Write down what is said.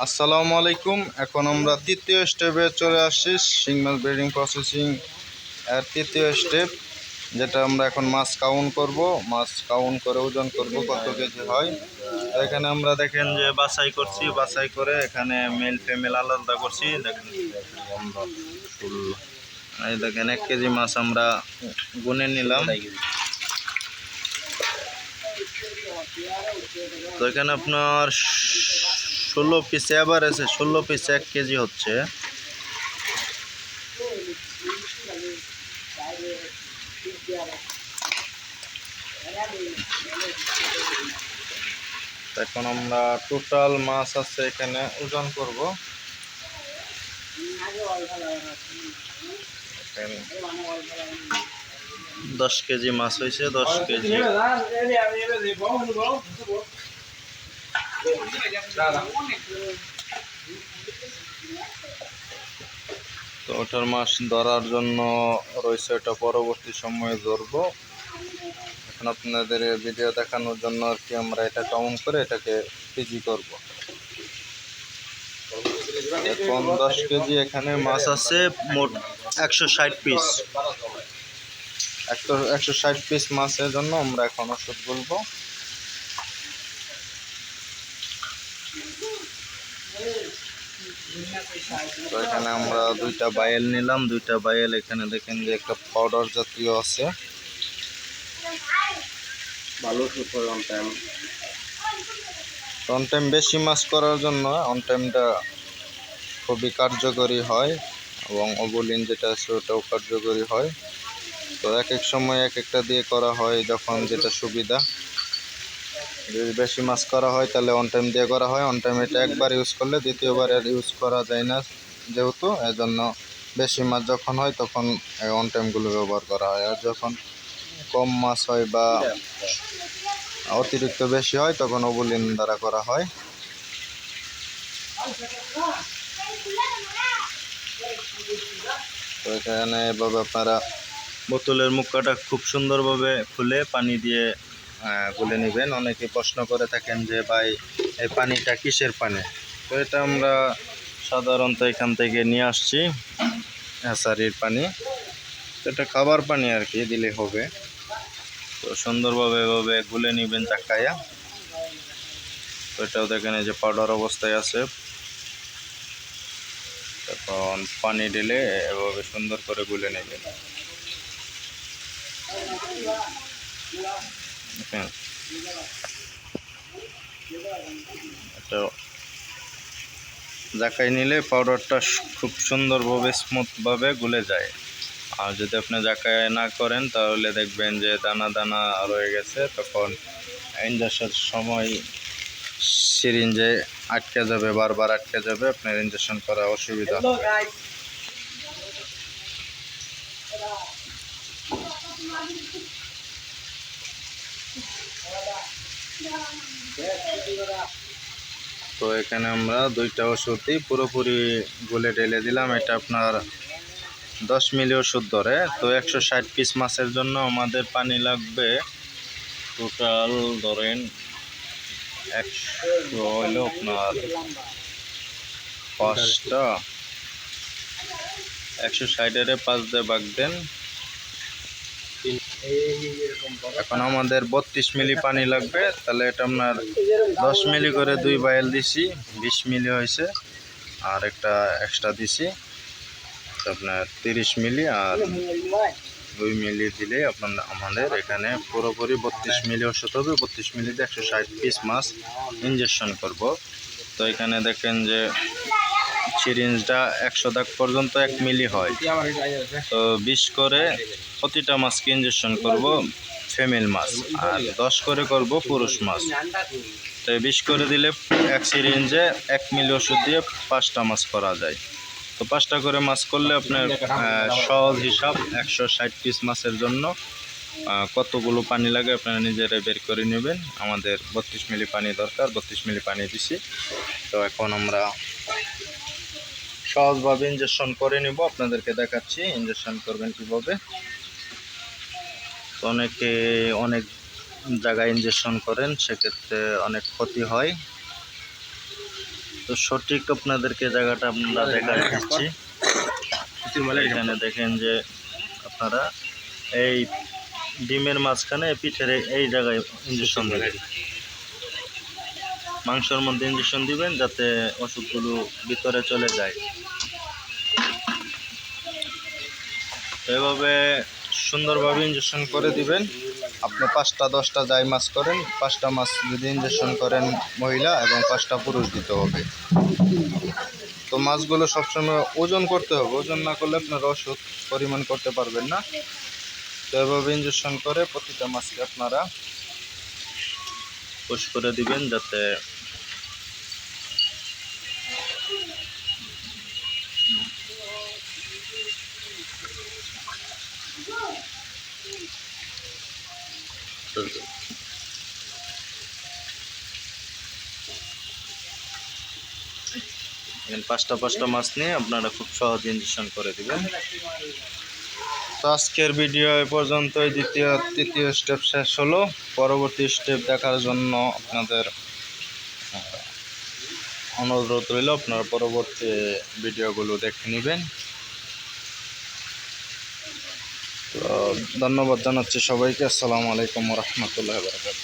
আসসালামু আলাইকুম। এখন আমরা তৃতীয় স্টেপে চলে আসছি মাছ ব্রিডিং প্রসেসিং এর তৃতীয় স্টেপ, যেটা আমরা এখন মাছ কাউন্ট করব। মাছ কাউন্ট করে ওজন করব, কত কেজি হয়। এখানে আমরা দেখেন যে বাছাই করছি, বাছাই করে এখানে মেল ফিমেল আলাদা করছি। দেখেন, এই দেখেন, এক কেজি মাছ আমরা গুনে নিলাম। তো এখানে আপনার ষোলো পিস এবার আছে, ষোলো পিস এক কেজি হচ্ছে। এখন আমরা টোটাল মাছ আছে এখানে, ওজন করব। দশ কেজি মাছ হয়েছে, দশ কেজি। তো ওটার মাছ ধরার জন্য রয়েছে ওটা পরবর্তী সময়ে ধরবো। এখন আপনাদের ভিডিও দেখানোর জন্য আর কি আমরা এটা কাউন্ট করে এটাকে কেজি করব। এখন দশ কেজি এখানে মাছ আছে, মোট একশো ষাট পিস একশো ষাট পিস মাছের জন্য আমরা এখন ওষুধ বলব তো এখানে আমরা দুইটা বায়েল নিলাম। দুইটা বায়েল এখানে দেখেন যে একটা পাউডার জাতীয় আছে। ভালো super on time on time বেশি মাছ করার জন্য অন টাইমটা খুবই কার্যকরী হয় এবং ওবুলিন যেটা আছে ওটাও কার্যকরী হয়। তো এক এক সময় এক একটা দিয়ে করা হয় যখন যেটা সুবিধা। যদি বেশি মাছ করা হয়, তাহলে অন টাইম দিয়ে করা হয়। অন টাইম এটা একবার ইউজ করলে দ্বিতীয়বার আর ইউজ করা যায় না যেহেতু, এজন্য বেশি মাছ যখন হয়, তখন অন টাইমগুলো ব্যবহার করা হয়। আর যখন কম মাছ হয় বা অতিরিক্ত বেশি হয়, তখন ওবুলিন দ্বারা করা হয়। তো এখানে এভাবে আপনারা বোতলের মুখটা খুব সুন্দরভাবে খুলে পানি দিয়ে গুলে নেবেন। অনেকে প্রশ্ন করে থাকেন যে, ভাই, এই পানিটা কিসের পানি? তো এটা আমরা সাধারণত এখান থেকে নিয়ে আসছি হ্যাসারির পানি। এটা খাবার পানি আর কি, দিলে হবে। তো সুন্দরভাবে এভাবে গুলে নেবেন চাকাইয়া তো এটাও দেখেন, এই যে পাউডার অবস্থায় আছে। তখন পানি দিলে এভাবে সুন্দর করে গুলে নেবেন। এটা জাকাই নিলে পাউডারটা খুব সুন্দরভাবে স্মুথভাবে গুলে যায়। আর যদি আপনি জাকায় না করেন, তাহলে দেখবেন যে দানা দানা রয়ে গেছে। তখন ইঞ্জেকশন সময় সিরিঞ্জে আটকে যাবে, বারবার আটকে যাবে। আপনার ইঞ্জেকশন করা অসুবিধা হবে। তো এখানে আমরা দুইটা ওষুধই পুরোপুরি গুলে ঢেলে দিলাম। এটা আপনার দশ মিলি ওষুধ ধরে। তো একশো ষাট পিস মাছের জন্য আমাদের পানি লাগবে। টোটাল ধরেন একশো হইল আপনার পাঁচটা। একশো ষাটের পাঁচ দিয়ে বাগ দেন। এখন আমাদের বত্রিশ মিলি পানি লাগবে, তাহলে এটা আপনার দশ মিলি করে দুই বাইল দিছি, বিশ মিলি হয়েছে, আর একটা এক্সট্রা দিছি আপনার তিরিশ মিলি আর দুই মিলি দিলে আপনার আমাদের এখানে পুরোপুরি বত্রিশ মিলি ওষুধ হবে, বত্রিশ মিলিতে একশো ষাট পিস মাছ ইঞ্জেকশন করব। তো এখানে দেখেন যে সিরিঞ্জটা একশো দাগ পর্যন্ত এক মিলি হয়। তো বিশ করে প্রতিটা মাছকে ইঞ্জেকশন করব ফিমেল মাছ, আর দশ করে করব পুরুষ মাছ। তো বিশ করে দিলে এক সিরিঞ্জে এক মিলি ওষুধ দিয়ে পাঁচটা মাছ করা যায়। তো পাঁচটা করে মাছ করলে আপনার সহজ হিসাব একশো ষাট পিস মাছের জন্য। কতগুলো পানি লাগে আপনারা নিজেরাই বের করে নেবেন। আমাদের বত্রিশ মিলি পানি দরকার, বত্রিশ মিলি পানি দিছি। তো এখন আমরা সহজভাবে ইঞ্জেকশন করে নিব। আপনাদেরকে দেখাচ্ছি ইঞ্জেকশন করবেন কীভাবে। অনেকে অনেক জায়গায় ইঞ্জেকশন করেন, সেক্ষেত্রে অনেক ক্ষতি হয়। তো সঠিক আপনাদেরকে জায়গাটা আমরা দেখা দিচ্ছি এখানে দেখেন যে আপনারা এই ডিমের মাঝখানে পিঠের এই- এই জায়গায় ইঞ্জেকশন দিবেন। মাংসের মধ্যে ইঞ্জেকশন দিবেন যাতে ওষুধগুলো ভিতরে চলে যায়। এভাবে সুন্দরভাবে ইঞ্জেকশন করে দিবেন। আপনি পাঁচটা, দশটা যাই মাছ করেন, পাঁচটা মাছ যদি ইঞ্জেকশন করেন মহিলা এবং পাঁচটা পুরুষ দিতে হবে। তো মাছগুলো সবসময় ওজন করতে হবে। ওজন না করলে আপনার ওষুধ পরিমাণ করতে পারবেন না। তো এভাবে ইঞ্জেকশন করে প্রতিটা মাছকে আপনারা পুশ করে দিবেন যাতে পাঁচটা পাঁচটা মাছ নিয়ে আপনারা খুব সহজে ইঞ্জেকশন করে দিবেন। তো আজকের ভিডিও এ পর্যন্তই, দ্বিতীয়, তৃতীয় স্টেপ শেষ হলো। পরবর্তী স্টেপ দেখার জন্য আপনাদের অনুরোধ রইল, আপনারা পরবর্তী ভিডিওগুলো দেখে নেবেন। ধন্যবাদ জানাচ্ছি সবাইকে। আসসালামু আলাইকুম রহমতুল্লাহ বারকাত